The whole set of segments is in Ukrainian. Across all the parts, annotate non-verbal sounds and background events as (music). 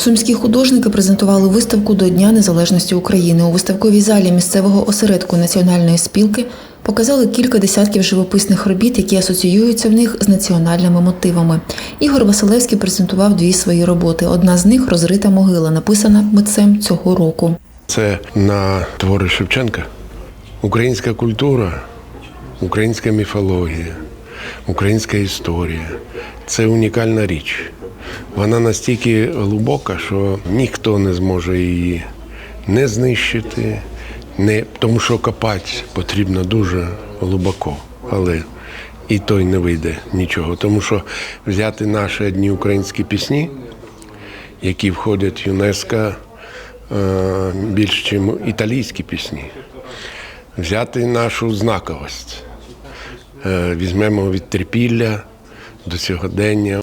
Сумські художники презентували виставку до Дня Незалежності України. У виставковій залі місцевого осередку національної спілки показали кілька десятків живописних робіт, які асоціюються в них з національними мотивами. Ігор Василевський презентував дві свої роботи. Одна з них розрита могила, написана митцем цього року. Це на твори Шевченка. Українська культура, українська міфологія, українська історія це унікальна річ. Вона настільки глибока, що ніхто не зможе її не знищити, не, тому що копати потрібно дуже глибоко. Але і той не вийде нічого. Тому що взяти наші одні українські пісні, які входять в ЮНЕСКО е, більш, ніж італійські пісні, взяти нашу знаковість. Е, Візьмемо від трипілля до сьогодення.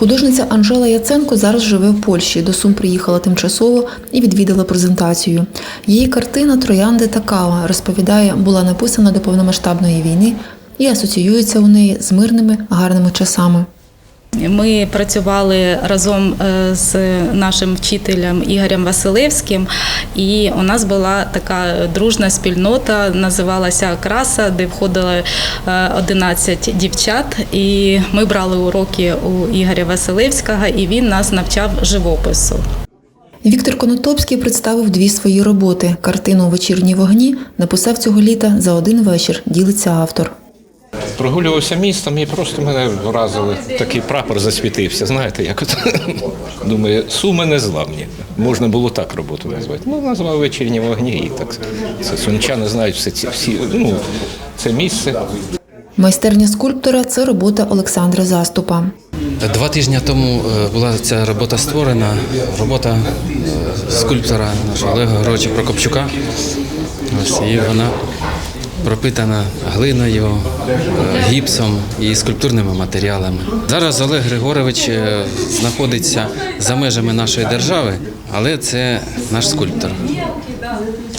Художниця Анжела Яценко зараз живе в Польщі. До Сум приїхала тимчасово і відвідала презентацію. Її картина Троянди та кава розповідає, була написана до повномасштабної війни і асоціюється у неї з мирними гарними часами. Ми працювали разом е, з нашим вчителем Ігорем Василевським, і у нас була така дружна спільнота, називалася Краса, де входило е, 11 дівчат. І ми брали уроки у Ігоря Василевського, і він нас навчав живопису. Віктор Конотопський представив дві свої роботи. Картину Вечірні вогні написав цього літа за один вечір. Ділиться автор. Прогулювався містом і просто мене вразили. Такий прапор засвітився. Знаєте, як от (laughs) думаю, суми не зламні. Можна було так роботу назвати. Ну, назвав вечірні вогні і так. Це сумчани знають все ці всі. Ну, це місце. Майстерня скульптора це робота Олександра Заступа. Два тижні тому е, була ця робота створена, робота е, скульптора нашого Олега Григоровича Прокопчука. Ось, і вона пропитана глиною, е, гіпсом і скульптурними матеріалами. Зараз Олег Григорович е, знаходиться за межами нашої держави, але це наш скульптор.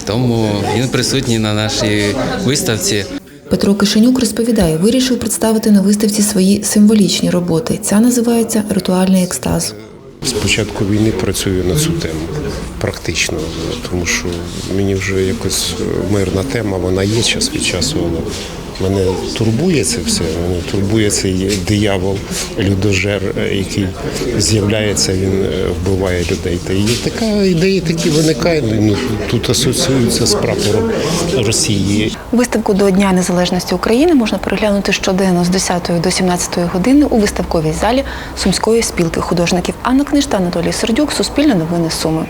Тому він присутній на нашій виставці. Петро Кишенюк розповідає, вирішив представити на виставці свої символічні роботи. Ця називається Ритуальний екстаз. З початку війни працюю на цю тему практично, тому що мені вже якось мирна тема, вона є час від часу, але мене турбує це все. Мене турбує цей диявол, людожер, який з'являється, він е, вбиває людей. Та і така ідея такі виникає. Ну тут асоціюється з прапором Росії. Виставку до Дня Незалежності України можна переглянути щоденно з 10 до 17 години у виставковій залі Сумської спілки художників. Анна Книжта, Анатолій Сердюк, Суспільне новини Суми.